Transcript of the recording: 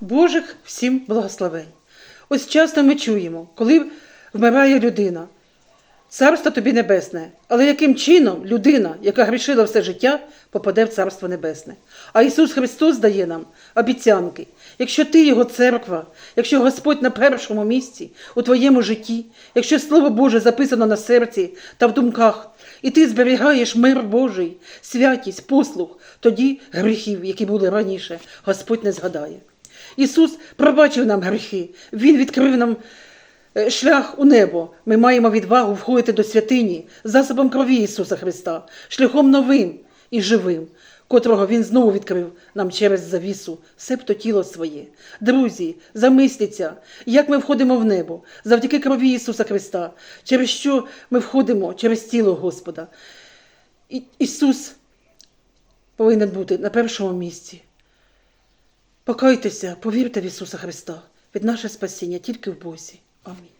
Божих всім благословень. Ось часто ми чуємо, коли вмирає людина. Царство тобі небесне. Але яким чином людина, яка грішила все життя, попаде в Царство Небесне? А Ісус Христос дає нам обіцянки. Якщо ти Його церква, якщо Господь на першому місці у твоєму житті, якщо Слово Боже записано на серці та в думках, і ти зберігаєш мир Божий, святість, послух, тоді гріхів, які були раніше, Господь не згадає. Ісус пробачив нам гріхи, Він відкрив нам е, шлях у небо. Ми маємо відвагу входити до святині засобом крові Ісуса Христа, шляхом новим і живим, котрого Він знову відкрив нам через завісу, себто тіло своє. Друзі, замисліться, як ми входимо в небо завдяки крові Ісуса Христа, через що ми входимо через тіло Господа. І- Ісус повинен бути на першому місці. Покайтеся, повірте в Ісуса Христа, від наше спасіння тільки в Бозі. Амінь.